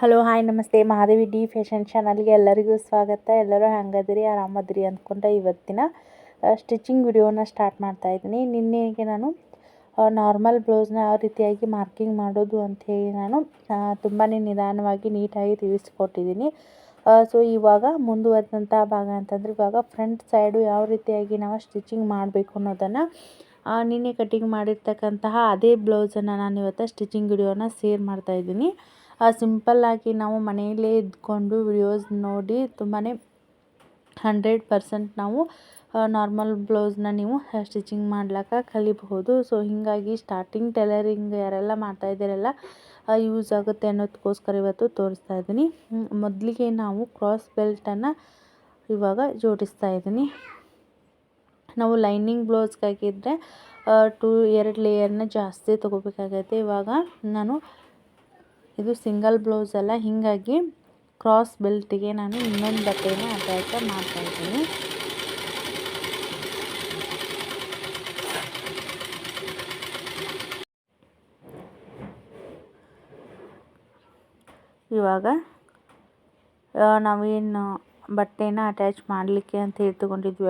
Hello hi ನಮಸ್ತೆ. Mahadevi D fashion ಚಾನಲ್ಗೆ ಎಲ್ಲರಿಗೂ ಸ್ವಾಗತ. ಎಲ್ಲರೂ ಹೆಂಗದಿರಿ? ಆರಾಮದಿರಿ ಅಂದ್ಕೊಂಡೆ ಇವತ್ತಿನ ಸ್ಟಿಚಿಂಗ್ ವಿಡಿಯೋನ ಸ್ಟಾರ್ಟ್ ಮಾಡ್ತಾ ಇದ್ದೀನಿ. ನಿನ್ನೆಗೆ ನಾನು ನಾರ್ಮಲ್ ಬ್ಲೌಸ್ನ ಯಾವ ರೀತಿಯಾಗಿ ಮಾರ್ಕಿಂಗ್ ಮಾಡೋದು ಅಂಥೇಳಿ ನಾನು ತುಂಬಾ ನಿಧಾನವಾಗಿ ನೀಟಾಗಿ ತಿಳಿಸ್ಕೊಟ್ಟಿದ್ದೀನಿ. ಸೊ ಇವಾಗ ಮುಂದುವರೆದಂಥ ಭಾಗ ಅಂತಂದರೆ, ಇವಾಗ ಫ್ರಂಟ್ ಸೈಡು ಯಾವ ರೀತಿಯಾಗಿ ನಾವು ಸ್ಟಿಚಿಂಗ್ ಮಾಡಬೇಕು ಅನ್ನೋದನ್ನು ನಿನ್ನೆ ಕಟಿಂಗ್ ಮಾಡಿರ್ತಕ್ಕಂತಹ ಅದೇ ಬ್ಲೌಸನ್ನು ನಾನು ಇವತ್ತು ಸ್ಟಿಚಿಂಗ್ ವಿಡಿಯೋನ ಶೇರ್ ಮಾಡ್ತಾಯಿದ್ದೀನಿ ಸಿಂಪಲ್ಲಾಗಿ ನಾವು ಮನೆಯಲ್ಲೇ ಇದ್ಕೊಂಡು ವಿಡಿಯೋಸ್ ನೋಡಿ ತುಂಬಾ ಹಂಡ್ರೆಡ್ ಪರ್ಸೆಂಟ್ ನಾವು ನಾರ್ಮಲ್ ಬ್ಲೌಸ್ನ ನೀವು ಸ್ಟಿಚಿಂಗ್ ಮಾಡ್ಲಿಕ್ಕೆ ಕಲಿಬಹುದು. ಸೊ, ಹೀಗಾಗಿ ಸ್ಟಾರ್ಟಿಂಗ್ ಟೈಲರಿಂಗ್ ಯಾರೆಲ್ಲ ಮಾಡ್ತಾ ಇದ್ದೀರಲ್ಲ ಯೂಸ್ ಆಗುತ್ತೆ ಅನ್ನೋದಕ್ಕೋಸ್ಕರ ಇವತ್ತು ತೋರಿಸ್ತಾ ಇದ್ದೀನಿ. ಮೊದಲಿಗೆ ನಾವು ಕ್ರಾಸ್ ಬೆಲ್ಟನ್ನು ಇವಾಗ ಜೋಡಿಸ್ತಾ ಇದ್ದೀನಿ. ನಾವು ಲೈನಿಂಗ್ ಬ್ಲೌಸ್ಗಾಗಿದ್ದರೆ ಟೂ, ಎರಡು ಲೇಯರ್ನ ಜಾಸ್ತಿ ತೊಗೋಬೇಕಾಗೈತೆ. ಇವಾಗ ನಾನು ಇದು ಸಿಂಗಲ್ ಬ್ಲೌಸ್ ಅಲ್ಲ. ಹೀಗಾಗಿ ಕ್ರಾಸ್ ಬೆಲ್ಟಿಗೆ ನಾನು ಇನ್ನೊಂದು ಬಟ್ಟೆನ ಅಟ್ಯಾಚ್ ಮಾಡ್ತಾಯಿದ್ದೀನಿ ಇವಾಗ ನಾವೇನು ಬಟ್ಟೆನ ಅಟ್ಯಾಚ್ ಮಾಡಲಿಕ್ಕೆ ಅಂತ ಹೇಳಿ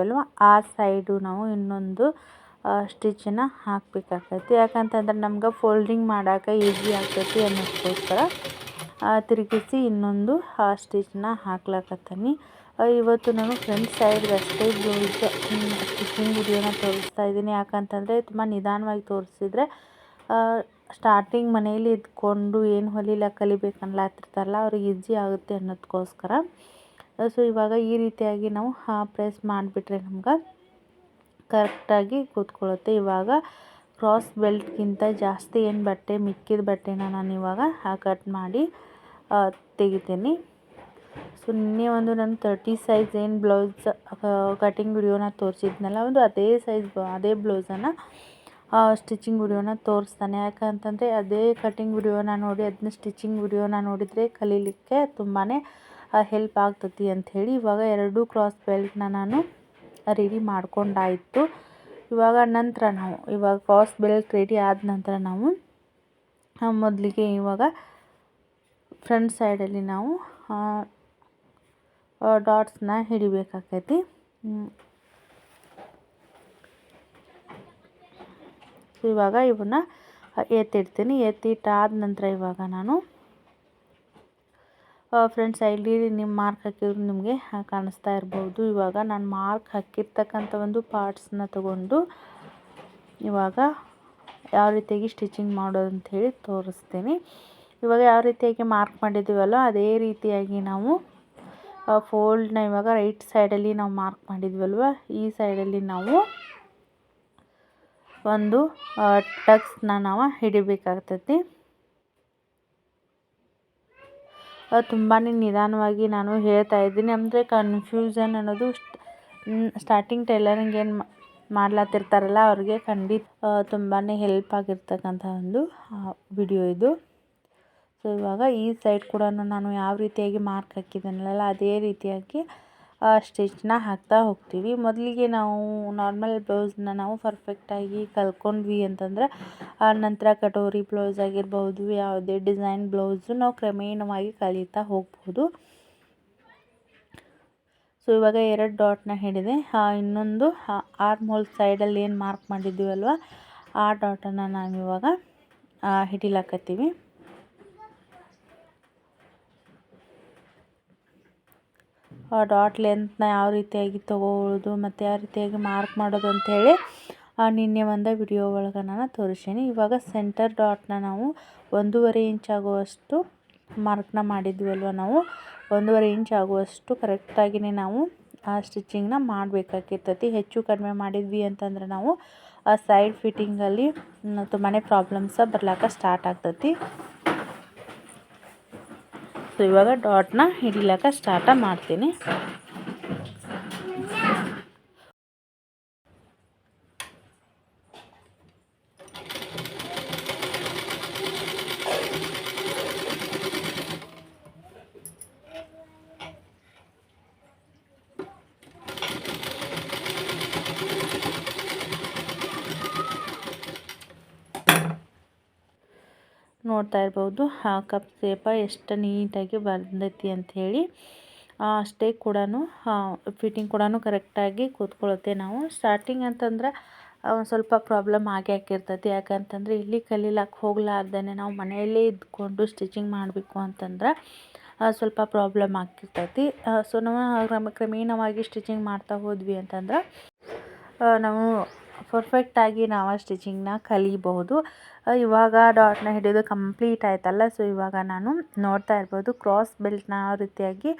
ಅಲ್ವ? ಆ ಸೈಡು ನಾವು ಇನ್ನೊಂದು ಸ್ಟಿಚ್ಚನ್ನು ಹಾಕಬೇಕಾಗ್ತೈತಿ. ಯಾಕಂತಂದ್ರೆ ನಮ್ಗೆ ಫೋಲ್ಡಿಂಗ್ ಮಾಡೋಕೆ ಈಸಿ ಆಗ್ತೈತಿ ಅನ್ನೋದಕ್ಕೋಸ್ಕರ ತಿರುಗಿಸಿ ಇನ್ನೊಂದು, ಆ ಸ್ಟಿಚ್ನ ಹಾಕ್ಲಕತ್ತೀನಿ. ಇವತ್ತು ನಾನು ಫ್ರಂಟ್ ಸೈಡ್ ಅಷ್ಟೇ ಬ್ಲೌಸ್ ಸ್ಟಿಚಿಂಗ್ ವಿಡಿಯೋನ ತೋರಿಸ್ತಾ ಇದ್ದೀನಿ. ಯಾಕಂತಂದರೆ ತುಂಬ ನಿಧಾನವಾಗಿ ತೋರಿಸಿದ್ರೆ ಸ್ಟಾರ್ಟಿಂಗ್ ಮನೇಲಿ ಇದ್ಕೊಂಡು ಏನು ಹೊಲಿಲ ಕಲಿಬೇಕನ್ಲಾತಿರ್ತಾರಲ್ಲ ಅವ್ರಿಗೆ ಈಜಿ ಆಗುತ್ತೆ ಅನ್ನೋದಕ್ಕೋಸ್ಕರ. ಸೊ, ಇವಾಗ ಈ ರೀತಿಯಾಗಿ ನಾವು ಪ್ರೆಸ್ ಮಾಡಿಬಿಟ್ರೆ ನಮ್ಗೆ ಕರೆಕ್ಟಾಗಿ ಕೂತ್ಕೊಳ್ಳುತ್ತೆ. ಇವಾಗ ಕ್ರಾಸ್ ಬೆಲ್ಟ್ಗಿಂತ ಜಾಸ್ತಿ ಏನು ಬಟ್ಟೆ, ಮಿಕ್ಕಿದ ಬಟ್ಟೆನ ನಾನು ಇವಾಗ ಕಟ್ ಮಾಡಿ ತೆಗಿತೀನಿ. ಸೊ, ನಿನ್ನೆ ಒಂದು ನಾನು ತರ್ಟಿ ಸೈಜ್ ಏನು ಬ್ಲೌಸ್ ಕಟಿಂಗ್ ವಿಡಿಯೋನ ತೋರಿಸಿದ್ನಲ್ಲ ಒಂದು ಅದೇ ಸೈಜ್, ಅದೇ ಬ್ಲೌಸನ್ನು ಸ್ಟಿಚಿಂಗ್ ವಿಡಿಯೋನ ತೋರಿಸ್ತಾನೆ. ಯಾಕಂತಂದರೆ ಅದೇ ಕಟಿಂಗ್ ವಿಡಿಯೋನ ನೋಡಿ ಅದನ್ನ ಸ್ಟಿಚಿಂಗ್ ವಿಡಿಯೋನ ನೋಡಿದರೆ ಕಲೀಲಿಕ್ಕೆ ತುಂಬಾ ಹೆಲ್ಪ್ ಆಗ್ತತಿ ಅಂಥೇಳಿ ಇವಾಗ ಎರಡು ಕ್ರಾಸ್ ಬೆಲ್ಟ್ನ ನಾನು ರೆಡಿ ಮಾಡ್ಕೊಂಡಾಯಿತು. ಇವಾಗ ನಂತರ ನಾವು, ಇವಾಗ ಕ್ರಾಸ್ ಬೆಲ್ಟ್ ರೆಡಿ ಆದ ನಂತರ ನಾವು ಮೊದಲಿಗೆ ಇವಾಗ ಫ್ರಂಟ್ ಸೈಡಲ್ಲಿ ನಾವು ಡಾಟ್ಸ್ನ ಹಿಡಿಬೇಕಾಕೈತಿ. ಇವಾಗ ಇವನ್ನ ಎತ್ತಿಡ್ತೀನಿ. ಎತ್ತಿಟ್ಟಾದ ನಂತರ ಇವಾಗ ನಾನು ಫ್ರೆಂಡ್ಸ್ ಐಡಿ ನಿಮ್ಮ ಮಾರ್ಕ್ ಹಾಕಿದ್ರು ನಿಮಗೆ ಕಾಣಿಸ್ತಾ ಇರ್ಬೋದು. ಇವಾಗ ನಾನು ಮಾರ್ಕ್ ಹಾಕಿರ್ತಕ್ಕಂಥ ಒಂದು ಪಾರ್ಟ್ಸನ್ನ ತಗೊಂಡು ಇವಾಗ ಯಾವ ರೀತಿಯಾಗಿ ಸ್ಟಿಚಿಂಗ್ ಮಾಡೋದು ಅಂಥೇಳಿ ತೋರಿಸ್ತೀನಿ. ಇವಾಗ ಯಾವ ರೀತಿಯಾಗಿ ಮಾರ್ಕ್ ಮಾಡಿದ್ದೀವಲ್ಲ ಅದೇ ರೀತಿಯಾಗಿ ನಾವು ಫೋಲ್ಡ್ನ ಇವಾಗ ರೈಟ್ ಸೈಡಲ್ಲಿ ನಾವು ಮಾರ್ಕ್ ಮಾಡಿದ್ವಲ್ವ, ಈ ಸೈಡಲ್ಲಿ ನಾವು ಒಂದು ಟಕ್ಸ್ನ ನಾವು ಹಿಡಿಬೇಕಾಗ್ತೈತಿ. ತುಂಬಾ ನಿಧಾನವಾಗಿ ನಾನು ಹೇಳ್ತಾ ಇದ್ದೀನಿ. ಅಂದರೆ ಕನ್ಫ್ಯೂಷನ್ ಅನ್ನೋದು ಸ್ಟಾರ್ಟಿಂಗ್ ಟೈಲರಿಂಗ್ ಏನು ಮಾಡ್ಲತ್ತಿರ್ತಾರಲ್ಲ ಅವ್ರಿಗೆ ಖಂಡಿತ ತುಂಬಾ ಹೆಲ್ಪ್ ಆಗಿರ್ತಕ್ಕಂಥ ಒಂದು ವಿಡಿಯೋ ಇದು. ಸೊ ಇವಾಗ ಈ ಸೈಡ್ ಕೂಡ ನಾನು ಯಾವ ರೀತಿಯಾಗಿ ಮಾರ್ಕ್ ಹಾಕಿದ್ದೀನಲ್ಲ ಅದೇ ರೀತಿಯಾಗಿ ಸ್ಟಿಚ್ನ ಹಾಕ್ತಾ ಹೋಗ್ತೀವಿ. ಮೊದಲಿಗೆ ನಾವು ನಾರ್ಮಲ್ ಬ್ಲೌಸ್ನ ನಾವು ಪರ್ಫೆಕ್ಟಾಗಿ ಕಲ್ತ್ಕೊಂಡ್ವಿ ಅಂತಂದ್ರೆ ನಂತರ ಕಟೋರಿ ಬ್ಲೌಸ್ ಆಗಿರ್ಬೋದು ಯಾವುದೇ ಡಿಸೈನ್ ಬ್ಲೌಸು ನಾವು ಕ್ರಮೇಣವಾಗಿ ಕಲಿತಾ ಹೋಗ್ಬೋದು. ಸೊ ಇವಾಗ ಎರಡು ಡಾಟ್ನ ಹಿಡಿದೆ ಇನ್ನೊಂದು ಆರ್ಮ್ ಹೋಲ್ ಸೈಡಲ್ಲಿ ಏನು ಮಾರ್ಕ್ ಮಾಡಿದ್ದೀವಲ್ವ, ಆ ಡಾಟನ್ನು ನಾವಿವಾಗ ಹಿಡಿಲಾಕತ್ತೀವಿ. ಡಾಟ್ ಲೆಂತ್ನ ಯಾವ ರೀತಿಯಾಗಿ ತೊಗೊಳ್ಳೋದು ಮತ್ತು ಯಾವ ರೀತಿಯಾಗಿ ಮಾರ್ಕ್ ಮಾಡೋದು ಅಂಥೇಳಿ ನಿನ್ನೆ ಒಂದು ವಿಡಿಯೋ ಒಳಗೆ ನಾನು ತೋರಿಸೀನಿ. ಇವಾಗ ಸೆಂಟರ್ ಡಾಟ್ನ ನಾವು ಒಂದೂವರೆ ಇಂಚ್ ಆಗುವಷ್ಟು ಮಾರ್ಕ್ನ ಮಾಡಿದ್ವಲ್ವ ನಾವು. ಒಂದೂವರೆ ಇಂಚ್ ಆಗುವಷ್ಟು ಕರೆಕ್ಟಾಗಿಯೇ ನಾವು ಆ ಸ್ಟಿಚಿಂಗ್ನ ಮಾಡಬೇಕಾಗಿರ್ತೈತಿ ಹೆಚ್ಚು ಕಡಿಮೆ ಮಾಡಿದ್ವಿ ಅಂತಂದ್ರೆ ನಾವು ಆ ಸೈಡ್ ಫಿಟ್ಟಿಂಗಲ್ಲಿ ತುಂಬಾ ಪ್ರಾಬ್ಲಮ್ಸ ಬರ್ಲಾಕ ಸ್ಟಾರ್ಟ್ ಆಗ್ತೈತಿ. ಸೊ ಇವಾಗ ಡಾಟ್ನ ಹಿಡಿಲಾಕ ಸ್ಟಾರ್ಟ ಮಾಡ್ತೀನಿ. ನೋಡ್ತಾ ಇರ್ಬೋದು. ಕಪ್ ಸೇಪ ಎಷ್ಟು ನೀಟಾಗಿ ಬಂದೈತಿ ಅಂಥೇಳಿ ಅಷ್ಟೇ ಕೂಡ ಫಿಟ್ಟಿಂಗ್ ಕೂಡ ಕರೆಕ್ಟಾಗಿ ಕೂತ್ಕೊಳ್ಳುತ್ತೆ ನಾವು. ಸ್ಟಾರ್ಟಿಂಗ್ ಅಂತಂದ್ರೆ ಸ್ವಲ್ಪ ಪ್ರಾಬ್ಲಮ್ ಆಗೇ ಆಗಿರ್ತೈತಿ ಯಾಕಂತಂದರೆ ಇಲ್ಲಿ ಕಲೀಲಕ್ಕೆ ಹೋಗ್ಲಾರ್ದೇ ನಾವು ಮನೆಯಲ್ಲೇ ಇದ್ಕೊಂಡು ಸ್ಟಿಚಿಂಗ್ ಮಾಡಬೇಕು ಅಂತಂದ್ರೆ ಸ್ವಲ್ಪ ಪ್ರಾಬ್ಲಮ್ ಆಗ್ತಿರ್ತೈತಿ. ಸೊ ನಾವು ಕ್ರಮ, ಕ್ರಮೇಣವಾಗಿ ಸ್ಟಿಚಿಂಗ್ ಮಾಡ್ತಾ ಹೋದ್ವಿ ಅಂತಂದ್ರೆ ನಾವು ಪರ್ಫೆಕ್ಟಾಗಿ ನಾವು ಸ್ಟಿಚಿಂಗ್ನ ಕಲಿಬಹುದು. ಇವಾಗ ಡಾಟ್ನ ಹಿಡಿದು ಕಂಪ್ಲೀಟ್ ಆಯ್ತಲ್ಲ ಸೊ ಇವಾಗ ನಾನು ನೋಡ್ತಾ ಇರ್ಬೋದು ಕ್ರಾಸ್ ಬೆಲ್ಟ್ನ ರೀತಿಯಾಗಿ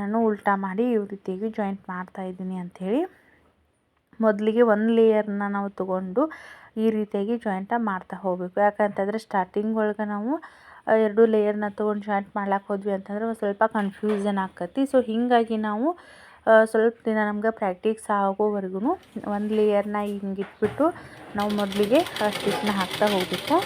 ನಾನು ಉಲ್ಟಾ ಮಾಡಿ ಈ ರೀತಿಯಾಗಿ ಜಾಯಿಂಟ್ ಮಾಡ್ತಾ ಇದ್ದೀನಿ ಅಂಥೇಳಿ ಮೊದಲಿಗೆ ಒಂದು ಲೇಯರ್ನ ನಾವು ತೊಗೊಂಡು ಈ ರೀತಿಯಾಗಿ ಜಾಯಿಂಟ ಮಾಡ್ತಾ ಹೋಗಬೇಕು. ಯಾಕಂತಂದರೆ ಸ್ಟಾರ್ಟಿಂಗ್ ಒಳಗೆ ನಾವು ಎರಡು ಲೇಯರ್ನ ತೊಗೊಂಡು ಜಾಯಿಂಟ್ ಮಾಡ್ಲಾಕೆ ಹೋದ್ವಿ ಅಂತಂದ್ರೆ ಒಂದು ಸ್ವಲ್ಪ ಕನ್ಫ್ಯೂಷನ್ ಆಕತಿ ಸೊ ಹೀಗಾಗಿ ನಾವು ಸ್ವಲ್ಪ ದಿನ ನಮ್ಗೆ ಪ್ರಾಕ್ಟೀಸ್ ಆಗೋವರೆಗೂ ಒಂದು ಲೇಯರ್ನ ಹಿಂಗೆ ಇಟ್ಬಿಟ್ಟು ನಾವು ಮೊದಲಿಗೆ ಸ್ಟಿಚ್ನ ಹಾಕ್ತಾ ಹೋಗಬೇಕು.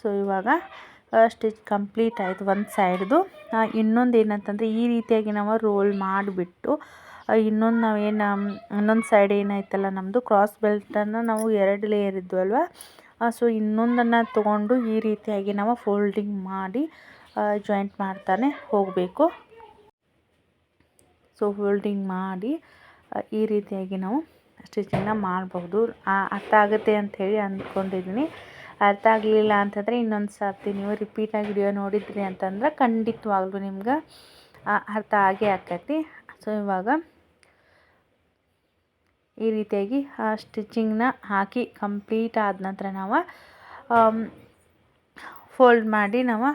ಸೊ ಇವಾಗ ಸ್ಟಿಚ್ ಕಂಪ್ಲೀಟ್ ಆಯಿತು ಒಂದು ಸೈಡ್ದು ಇನ್ನೊಂದು ಏನಂತಂದರೆ ಈ ರೀತಿಯಾಗಿ ನಾವು ರೋಲ್ ಮಾಡಿಬಿಟ್ಟು ಇನ್ನೊಂದು ನಾವೇನು ಇನ್ನೊಂದು ಸೈಡ್ ಏನಾಯ್ತಲ್ಲ ನಮ್ಮದು ಕ್ರಾಸ್ ಬೆಲ್ಟನ್ನು ನಾವು ಎರಡು ಲೇಯರ್ ಇದ್ವಲ್ವ ಸೊ ಇನ್ನೊಂದನ್ನು ತೊಗೊಂಡು ಈ ರೀತಿಯಾಗಿ ನಾವು ಫೋಲ್ಡಿಂಗ್ ಮಾಡಿ ಜಾಯಿಂಟ್ ಮಾಡ್ತಾನೆ ಹೋಗಬೇಕು. ಸೊ ಫೋಲ್ಡಿಂಗ್ ಮಾಡಿ ಈ ರೀತಿಯಾಗಿ ನಾವು ಸ್ಟಿಚಿಂಗ್ನ ಮಾಡಬಹುದು. ಅರ್ಥ ಆಗುತ್ತೆ ಅಂಥೇಳಿ ಅಂದ್ಕೊಂಡಿದ್ದೀನಿ ಅರ್ಥ ಆಗಲಿಲ್ಲ ಅಂತಂದರೆ ಇನ್ನೊಂದು ಸರ್ತಿ ನೀವು ರಿಪೀಟಾಗಿ ವಿಡಿಯೋ ನೋಡಿದ್ರಿ ಅಂತಂದ್ರೆ ಖಂಡಿತವಾಗ್ಲೂ ನಿಮ್ಗೆ ಅರ್ಥ ಆಗೇ ಆಕೈತಿ. ಸೊ ಇವಾಗ ಈ ರೀತಿಯಾಗಿ ಆ ಸ್ಟಿಚಿಂಗ್ನ ಹಾಕಿ ಕಂಪ್ಲೀಟ್ ಆದ ನಂತರ ನಾವು ಫೋಲ್ಡ್ ಮಾಡಿ ನಾವು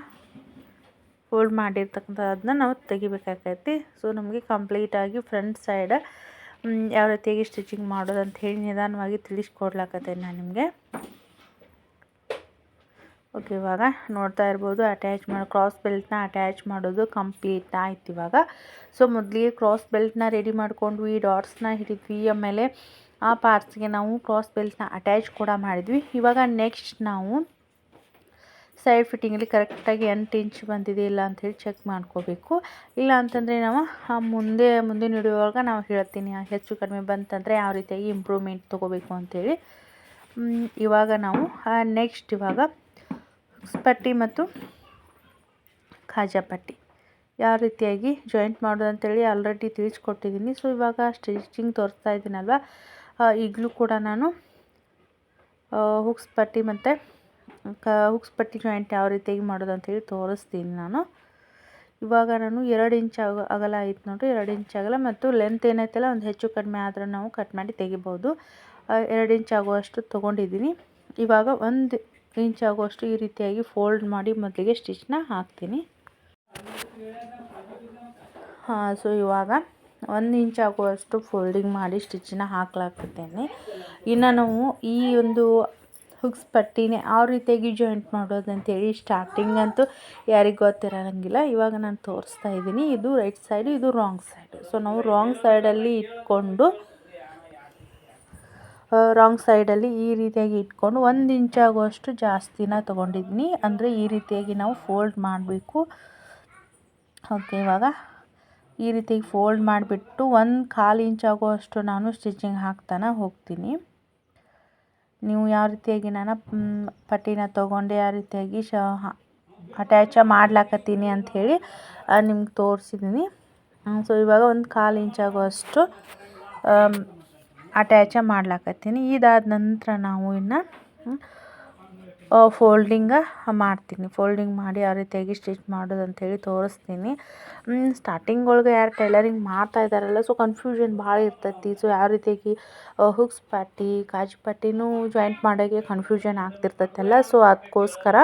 ಫೋಲ್ಡ್ ಮಾಡಿರ್ತಕ್ಕಂಥದ್ದನ್ನ ನಾವು ತೆಗಿಬೇಕಾಗೈತಿ ಸೊ ನಮಗೆ ಕಂಪ್ಲೀಟಾಗಿ ಫ್ರಂಟ್ ಸೈಡ್ ಯಾವ ರೀತಿಯಾಗಿ ಸ್ಟಿಚಿಂಗ್ ಮಾಡೋದು ಅಂತ ಹೇಳಿ ನಿಧಾನವಾಗಿ ತಿಳಿಸ್ಕೊಡ್ಲಾಕತ್ತೆ ನಾನು ನಿಮಗೆ. ಓಕೆ, ಇವಾಗ ನೋಡ್ತಾ ಇರ್ಬೋದು ಅಟ್ಯಾಚ್ ಮಾಡಿ ಕ್ರಾಸ್ ಬೆಲ್ಟ್ನ ಅಟ್ಯಾಚ್ ಮಾಡೋದು ಕಂಪ್ಲೀಟ್ ಆಯ್ತು ಇವಾಗ. ಸೊ ಮೊದಲಿಗೆ ಕ್ರಾಸ್ ಬೆಲ್ಟ್ನ ರೆಡಿ ಮಾಡ್ಕೊಂಡ್ವಿ ಡಾಟ್ಸ್ನ ಹಿಡಿದ್ವಿ, ಆಮೇಲೆ ಆ ಪಾರ್ಟ್ಸ್ಗೆ ನಾವು ಕ್ರಾಸ್ ಬೆಲ್ಟ್ನ ಅಟ್ಯಾಚ್ ಕೂಡ ಮಾಡಿದ್ವಿ. ಇವಾಗ ನೆಕ್ಸ್ಟ್ ನಾವು ಸೈಡ್ ಫಿಟ್ಟಿಂಗಲ್ಲಿ ಕರೆಕ್ಟಾಗಿ ಎಂಟು ಇಂಚ್ ಬಂದಿದೆ, ಇಲ್ಲ ಅಂಥೇಳಿ ಚೆಕ್ ಮಾಡ್ಕೋಬೇಕು. ಇಲ್ಲ ಅಂತಂದರೆ ನಾವು ಮುಂದೆ ಮುಂದೆ ನೋಡುವಾಗ ನಾವು ಹೇಳ್ತೀನಿ ಹೆಚ್ಚು ಕಡಿಮೆ ಬಂತಂದರೆ ಯಾವ ರೀತಿಯಾಗಿ ಇಂಪ್ರೂವ್ಮೆಂಟ್ ತೊಗೋಬೇಕು ಅಂಥೇಳಿ ಇವಾಗ ನಾವು ನೆಕ್ಸ್ಟ್ ಇವಾಗ ಪಟ್ಟಿ ಮತ್ತು ಖಾಜಾ ಪಟ್ಟಿ. ಯಾವ ರೀತಿಯಾಗಿ ಜಾಯಿಂಟ್ ಮಾಡೋದು ಅಂತೇಳಿ ಆಲ್ರೆಡಿ ತಿಳಿಸ್ಕೊಟ್ಟಿದ್ದೀನಿ. ಸೊ ಇವಾಗ ಸ್ಟಿಚಿಂಗ್ ತೋರಿಸ್ತಾ ಇದ್ದೀನಲ್ವ? ಈಗಲೂ ಕೂಡ ನಾನು ಹುಕ್ಸ್ ಪಟ್ಟಿ ಮತ್ತು, ಕ ಹುಕ್ಸ್ ಪಟ್ಟಿ ಜಾಯಿಂಟ್ ಯಾವ ರೀತಿಯಾಗಿ ಮಾಡೋದು ಅಂತೇಳಿ ತೋರಿಸ್ತೀನಿ ನಾನು. ಇವಾಗ ನಾನು ಎರಡು ಇಂಚ್ ಅಗ, ಅಗಲ ಐತೆ ನೋಡಿರಿ. ಎರಡು ಇಂಚ್ ಅಗಲ ಮತ್ತು ಲೆಂತ್ ಏನೈತಲ್ಲ, ಒಂದು ಹೆಚ್ಚು ಕಡಿಮೆ ಆದರೂ ನಾವು ಕಟ್ ಮಾಡಿ ತೆಗಿಬೋದು. ಎರಡು ಇಂಚ್ ಆಗುವಷ್ಟು ತೊಗೊಂಡಿದ್ದೀನಿ. ಇವಾಗ ಒಂದು ಇಂಚ್ ಆಗುವಷ್ಟು ಈ ರೀತಿಯಾಗಿ ಫೋಲ್ಡ್ ಮಾಡಿ ಮೊದಲಿಗೆ ಸ್ಟಿಚ್ನ ಹಾಕ್ತೀನಿ. ಹಾಂ ಸೊ ಇವಾಗ ಒಂದು ಇಂಚ್ ಆಗುವಷ್ಟು ಫೋಲ್ಡಿಂಗ್ ಮಾಡಿ ಸ್ಟಿಚ್ನ ಹಾಕ್ಲಾಕ್ತಿದ್ದೇನೆ ಇನ್ನು ನಾವು ಈ ಒಂದು ಹುಕ್ಸ್ ಪಟ್ಟಿನೇ ಯಾವ ರೀತಿಯಾಗಿ ಜಾಯಿಂಟ್ ಮಾಡೋದು ಅಂತೇಳಿ ಸ್ಟಾರ್ಟಿಂಗ್ ಅಂತೂ ಯಾರಿಗೂ ಗೊತ್ತಿರೋಂಗಿಲ್ಲ ಇವಾಗ ನಾನು ತೋರಿಸ್ತಾ ಇದ್ದೀನಿ. ಇದು ರೈಟ್ ಸೈಡು ಇದು ರಾಂಗ್ ಸೈಡು ಸೊ ನಾವು ರಾಂಗ್ ಸೈಡಲ್ಲಿ ಇಟ್ಕೊಂಡು ರಾಂಗ್ ಸೈಡಲ್ಲಿ ಈ ರೀತಿಯಾಗಿ ಇಟ್ಕೊಂಡು ಒಂದು ಇಂಚ್ ಆಗುವಷ್ಟು ಜಾಸ್ತಿನ ತೊಗೊಂಡಿದ್ದೀನಿ ಅಂದರೆ ಈ ರೀತಿಯಾಗಿ ನಾವು ಫೋಲ್ಡ್ ಮಾಡಬೇಕು. ಓಕೆ ಇವಾಗ ಈ ರೀತಿಯಾಗಿ ಫೋಲ್ಡ್ ಮಾಡಿಬಿಟ್ಟು ಒಂದು ಕಾಲು ಇಂಚ್ ಆಗುವಷ್ಟು ನಾನು ಸ್ಟಿಚಿಂಗ್ ಹಾಕ್ತಾನೆ ಹೋಗ್ತೀನಿ. ನೀವು ಯಾವ ರೀತಿಯಾಗಿ ನಾನು ಪಟ್ಟಿನ ತೊಗೊಂಡು ಯಾವ ರೀತಿಯಾಗಿ ಶ ಅಟ್ಯಾಚ ಮಾಡ್ಲಾಕತ್ತೀನಿ ಅಂಥೇಳಿ ನಿಮ್ಗೆ ತೋರಿಸಿದ್ದೀನಿ ಸೊ ಇವಾಗ ಒಂದು ಕಾಲು ಇಂಚ್ ಆಗುವಷ್ಟು ಅಟ್ಯಾಚ ಮಾಡ್ಲಾಕತ್ತೀನಿ. ಇದಾದ ನಂತರ ನಾವು ಇನ್ನು ಫೋಲ್ಡಿಂಗ ಮಾಡ್ತೀನಿ. ಫೋಲ್ಡಿಂಗ್ ಮಾಡಿ ಯಾವ ರೀತಿಯಾಗಿ ಸ್ಟಿಚ್ ಮಾಡೋದು ಅಂಥೇಳಿ ತೋರಿಸ್ತೀನಿ. ಸ್ಟಾರ್ಟಿಂಗ್ ಒಳಗೆ ಯಾರು ಟೈಲರಿಂಗ್ ಮಾಡ್ತಾ ಇದ್ದಾರಲ್ಲ ಸೊ ಕನ್ಫ್ಯೂಷನ್ ಭಾಳ ಇರ್ತೈತಿ. ಸೊ ಯಾವ ರೀತಿಯಾಗಿ ಹುಕ್ಸ್ ಪಟ್ಟಿ ಕಾಜು ಪಟ್ಟಿನೂ ಜಾಯಿಂಟ್ ಮಾಡೋಕ್ಕೆ ಕನ್ಫ್ಯೂಷನ್ ಆಗ್ತಿರ್ತೈತಲ್ಲ ಸೊ ಅದಕ್ಕೋಸ್ಕರ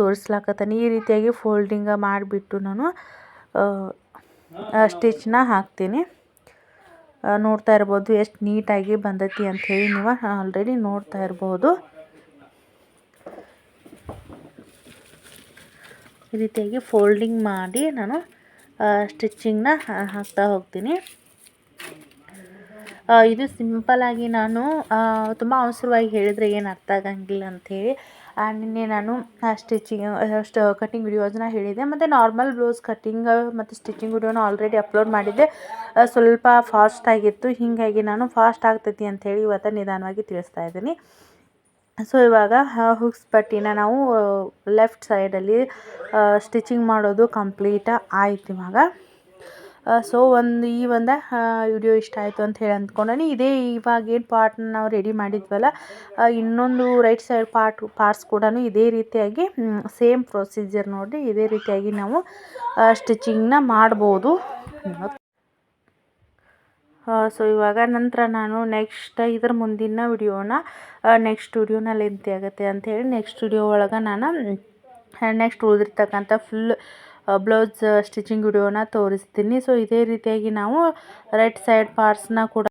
ತೋರಿಸ್ಲಾಕತ್ತೀನಿ. ಈ ರೀತಿಯಾಗಿ ಫೋಲ್ಡಿಂಗ ಮಾಡಿಬಿಟ್ಟು ನಾನು ಸ್ಟಿಚ್ನ ಹಾಕ್ತೀನಿ. ನೋಡ್ತಾ ಇರ್ಬೋದು. ಎಷ್ಟು ನೀಟಾಗಿ ಬಂದೈತಿ ಅಂಥೇಳಿ ನೀವು ಆಲ್ರೆಡಿ ನೋಡ್ತಾ ಇರ್ಬೋದು. ಈ ರೀತಿಯಾಗಿ ಫೋಲ್ಡಿಂಗ್ ಮಾಡಿ ನಾನು ಸ್ಟಿಚ್ಚಿಂಗ್ನ ಹಾಕ್ತಾ ಹೋಗ್ತೀನಿ. ಇದು ಸಿಂಪಲ್ಲಾಗಿ ನಾನು ತುಂಬ ಅವಸರವಾಗಿ ಹೇಳಿದರೆ ಏನು ಅರ್ಥ ಆಗಂಗಿಲ್ಲ ಅಂಥೇಳಿ ನಿನ್ನೆ ನಾನು ಸ್ಟಿಚಿಂಗ್ ಅಷ್ಟು ಕಟ್ಟಿಂಗ್ ವಿಡಿಯೋಸ್ನ ಹೇಳಿದೆ ಮತ್ತು ನಾರ್ಮಲ್ ಬ್ಲೌಸ್ ಕಟ್ಟಿಂಗ್ ಮತ್ತು ಸ್ಟಿಚಿಂಗ್ ವಿಡಿಯೋನ ಆಲ್ರೆಡಿ ಅಪ್ಲೋಡ್ ಮಾಡಿದ್ದೆ. ಸ್ವಲ್ಪ ಫಾಸ್ಟ್ ಆಗಿತ್ತು. ಹೀಗಾಗಿ ನಾನು ಫಾಸ್ಟ್ ಆಗ್ತೈತಿ ಅಂಥೇಳಿ ಇವತ್ತು ನಿಧಾನವಾಗಿ ತಿಳಿಸ್ತಾ ಇದ್ದೀನಿ. ಸೊ ಇವಾಗ ಹುಕ್ಸ್ ಪಟ್ಟಿನ ನಾವು ಲೆಫ್ಟ್ ಸೈಡಲ್ಲಿ ಸ್ಟಿಚಿಂಗ್ ಮಾಡೋದು ಕಂಪ್ಲೀಟ್ ಆಯ್ತು ಇವಾಗ. ಸೊ ಒಂದು ಈ ಒಂದು ವಿಡಿಯೋ ಇಷ್ಟ ಆಯಿತು ಅಂತ ಹೇಳಿ ಅಂದ್ಕೊಂಡಿ ಇದೇ ಇವಾಗ ಏನು ಪಾರ್ಟ್ನ ನಾವು ರೆಡಿ ಮಾಡಿದ್ವಲ್ಲ ಇನ್ನೊಂದು ರೈಟ್ ಸೈಡ್ ಪಾರ್ಟ್ ಪಾರ್ಟ್ಸ್ ಕೂಡ ಇದೇ ರೀತಿಯಾಗಿ ಸೇಮ್ ಪ್ರೊಸೀಜರ್ ನೋಡಿ ಇದೇ ರೀತಿಯಾಗಿ ನಾವು ಸ್ಟಿಚಿಂಗ್ನ ಮಾಡ್ಬೋದು. ಸೊ ಇವಾಗ ನಂತರ ನಾನು ನೆಕ್ಸ್ಟ್ ಇದ್ರ ಮುಂದಿನ ವಿಡಿಯೋನ ನೆಕ್ಸ್ಟ್ ವಿಡಿಯೋನ ಲೆಂತಿ ಆಗುತ್ತೆ ಅಂತ ಹೇಳಿ ನೆಕ್ಸ್ಟ್ ವಿಡಿಯೋ ಒಳಗೆ ನಾನು ನೆಕ್ಸ್ಟ್ ಉಳಿದಿರ್ತಕ್ಕಂಥ ಫುಲ್ ಬ್ಲೌಸ್ ಸ್ಟಿಚಿಂಗ್ ವಿಡಿಯೋನ ತೋರಿಸ್ತೀನಿ. ಸೊ ಇದೇ ರೀತಿಯಾಗಿ ನಾವು ರೈಟ್ ಸೈಡ್ ಪಾರ್ಟ್ಸ್ನ ಕೂಡ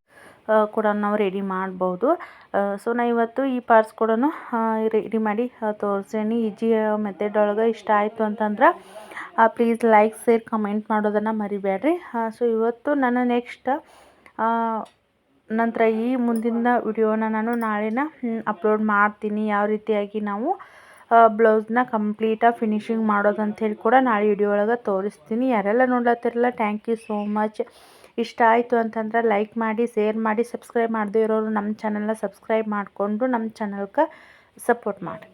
ಕೂಡ ನಾವು ರೆಡಿ ಮಾಡ್ಬೋದು. ಸೊ ನಾ ಇವತ್ತು ಈ ಪಾರ್ಟ್ಸ್ ಕೂಡ ರೆಡಿ ಮಾಡಿ ತೋರಿಸ್ತೀನಿ ಈಜಿ ಮೆಥಡ್ ಒಳಗೆ ಇಷ್ಟ ಆಯಿತು ಅಂತಂದ್ರೆ ಪ್ಲೀಸ್ ಲೈಕ್ ಶೇರ್ ಕಮೆಂಟ್ ಮಾಡೋದನ್ನು ಮರಿಬೇಡ್ರಿ ಸೊ ಇವತ್ತು ನಾನು ನೆಕ್ಸ್ಟ್ ನಂತರ ಈ ಮುಂದಿನ ವಿಡಿಯೋನ ನಾನು ನಾಳೆನ ಅಪ್ಲೋಡ್ ಮಾಡ್ತೀನಿ. ಯಾವ ರೀತಿಯಾಗಿ ನಾವು ಬ್ಲೌಸ್ನ ಕಂಪ್ಲೀಟಾಗಿ ಫಿನಿಶಿಂಗ್ ಮಾಡೋದು ಹೇಳಿ ಕೂಡ ನಾಳೆ ವಿಡಿಯೋ ಒಳಗೆ ತೋರಿಸ್ತೀನಿ. ಯಾರೆಲ್ಲ ನೋಡ್ಲತ್ತಿರಲ್ಲ ಥ್ಯಾಂಕ್ ಯು ಸೋ ಮಚ್ ಇಷ್ಟ ಆಯಿತು ಅಂತಂದ್ರೆ ಲೈಕ್ ಮಾಡಿ ಶೇರ್ ಮಾಡಿ ಸಬ್ಸ್ಕ್ರೈಬ್ ಮಾಡದೇ ಇರೋರು ನಮ್ಮ ಚಾನಲ್ನ ಸಬ್ಸ್ಕ್ರೈಬ್ ಮಾಡಿಕೊಂಡು ನಮ್ಮ ಚಾನಲ್ಗೆ ಸಪೋರ್ಟ್ ಮಾಡಿ.